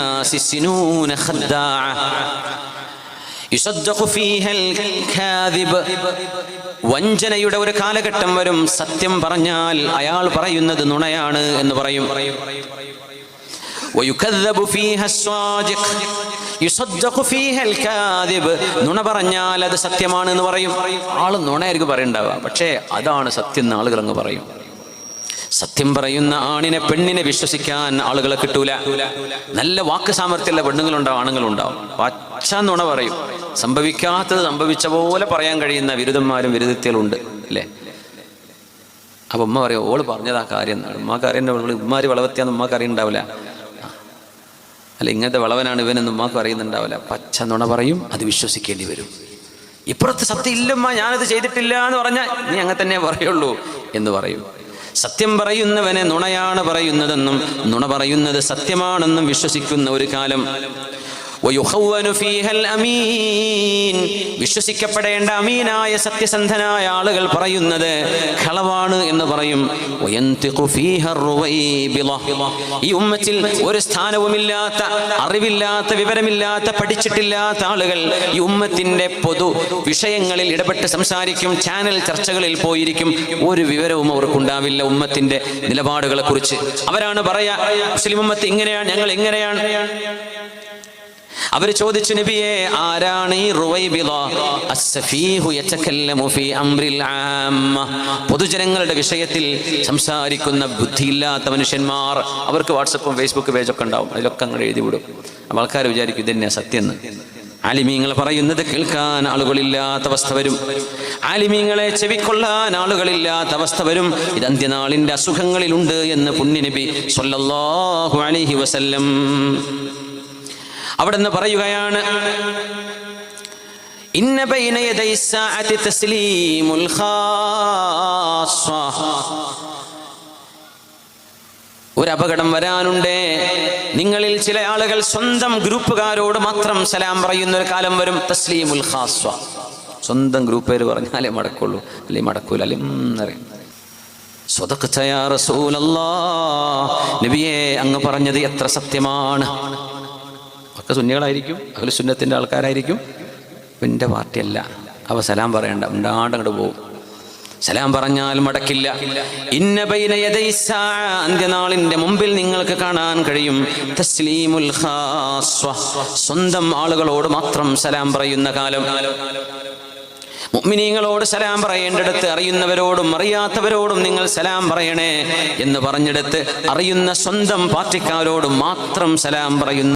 الناس سنون خداعة يصدق فيها الكاذب വഞ്ചനയുടെ ഒരു കാലഘട്ടം വരും സത്യം പറഞ്ഞാൽ അയാൾ പറയുന്നത് നുണയാണ് എന്ന് പറയും ويكذب فيها الصادق يصدق فيها الكاذب നുണ പറഞ്ഞാൽ അത് സത്യമാണ് എന്ന് പറയും ആള് നുണയായിരിക്കും പറയണ്ടാവുക പക്ഷേ അതാണ് സത്യം എന്ന് ആളുകൾ അങ്ങ് പറയും സത്യം പറയുന്ന ആണിനെ പെണ്ണിനെ വിശ്വസിക്കാൻ ആളുകളെ കിട്ടൂല. നല്ല വാക്ക് സാമർഥ്യമുള്ള പെണ്ണുങ്ങളുണ്ടാവും ആണുങ്ങളുണ്ടാവും. പച്ച നുണ പറയും. സംഭവിക്കാത്തത് സംഭവിച്ച പോലെ പറയാൻ കഴിയുന്ന വിരുദ്ധന്മാരും വിരുദ്ധത്തിലുണ്ട് അല്ലേ? അപ്പൊ ഉമ്മ പറയും ഓൾ പറഞ്ഞതാ കാര്യം എന്നാണ്. ഉമ്മാക്ക് അറിയണ്ട ഉമ്മാര് വളവത്തിയാന്ന് ഉമ്മാക്ക് അറിയണ്ടാവില്ല. അല്ല ഇങ്ങനത്തെ വളവനാണ് ഇവനെന്ന് ഉമ്മാക്ക് അറിയുന്നുണ്ടാവില്ല. പച്ച നുണ പറയും അത് വിശ്വസിക്കേണ്ടി വരും. ഇപ്പുറത്ത് സത്യം ഇല്ലമ്മ ഞാനത് ചെയ്തിട്ടില്ല എന്ന് പറഞ്ഞാൽ നീ അങ്ങനെ തന്നെ പറയുള്ളൂ എന്ന് പറയും. സത്യം പറയുന്നവനെ നുണയാണ് പറയുന്നതെന്നും നുണ പറയുന്നത് സത്യമാണെന്നും വിശ്വസിക്കുന്ന ഒരു കാലം വിശ്വസിക്കപ്പെടേണ്ട അമീനായ സത്യസന്ധനായ ആളുകൾ പറയുന്നത് കളവാണ് എന്ന് പറയും. ഈ ഉമ്മത്തിൽ ഒരു സ്ഥാനവുമില്ലാത്ത അറിവില്ലാത്ത വിവരമില്ലാത്ത പഠിച്ചിട്ടില്ലാത്ത ആളുകൾ ഈ ഉമ്മത്തിന്റെ പൊതു വിഷയങ്ങളിൽ ഇടപെട്ട് സംസാരിക്കും ചാനൽ ചർച്ചകളിൽ പോയിരിക്കും. ഒരു വിവരവും അവർക്കുണ്ടാവില്ല ഉമ്മത്തിന്റെ നിലപാടുകളെ കുറിച്ച് അവരാണ് പറയാ മുസ്ലിം ഉമ്മത്ത് ഇങ്ങനെയാണ് ഞങ്ങൾ എങ്ങനെയാണ് അവർ ചോദിച്ചു നബിയെ ആരാണ് ഈ. പൊതുജനങ്ങളുടെ വിഷയത്തിൽ സംസാരിക്കുന്ന ബുദ്ധിയില്ലാത്ത മനുഷ്യന്മാർ അവർക്ക് വാട്സപ്പും ഫേസ്ബുക്ക് പേജൊക്കെ ഉണ്ടാവും. അതിലൊക്കെ അങ്ങോട്ട് എഴുതി വിടും. ആൾക്കാർ വിചാരിക്കും ഇതന്നെ സത്യം ആലിമീങ്ങൾ പറയുന്നത് കേൾക്കാൻ ആളുകളില്ലാത്ത അവസ്ഥ വരും. ആലിമീങ്ങളെ ചെവിക്കൊള്ളാൻ ആളുകളില്ലാത്ത അവസ്ഥ വരും. ഇത് അന്ത്യനാളിന്റെ അസുഖങ്ങളിലുണ്ട് എന്ന് പുണ്യനബി സല്ലല്ലാഹു അലൈഹി വസല്ലം അവിടെ നിന്ന് പറയുകയാണ്. ഇന്ന സാഅതി തസ്ലീമുൽ ഒരു അപകടം വരാനുണ്ട്. നിങ്ങളിൽ ചില ആളുകൾ സ്വന്തം ഗ്രൂപ്പുകാരോട് മാത്രം സലാം പറയുന്ന ഒരു കാലം വരും. തസ്ലീമുൽ ഖാസ്വ. സ്വന്തം ഗ്രൂപ്പ് പേര് പറഞ്ഞാലേ മടക്കുള്ളൂ? അല്ലെങ്കിൽ മടക്കൂല? അല്ലെ അറിയാം നബിയെ അങ്ങ് പറഞ്ഞത് എത്ര സത്യമാണ്. ഒക്കെ സുന്നികളായിരിക്കും അതിൽ സുന്നത്തിന്റെ ആൾക്കാരായിരിക്കും. എന്റെ പാർട്ടിയല്ല. അവ സലാം പറയണ്ട ഉണ്ടാണ്ട് അങ്ങോട്ട് പോകും സലാം പറഞ്ഞാൽ മടക്കില്ല. അന്ത്യനാളിന്റെ മുമ്പിൽ നിങ്ങൾക്ക് കാണാൻ കഴിയും. തസ്ലീമുൽ സ്വന്തം ആളുകളോട് മാത്രം സലാം പറയുന്ന കാലം. മുഅ്മിനീങ്ങളോട് സലാം പറയേണ്ടടുത്ത് അറിയുന്നവരോടും അറിയാത്തവരോടും നിങ്ങൾ സലാം പറയണേ എന്ന് പറഞ്ഞെടുത്ത് അറിയുന്ന സ്വന്തം പാർട്ടിക്കാരോട് മാത്രം സലാം പറയുന്നു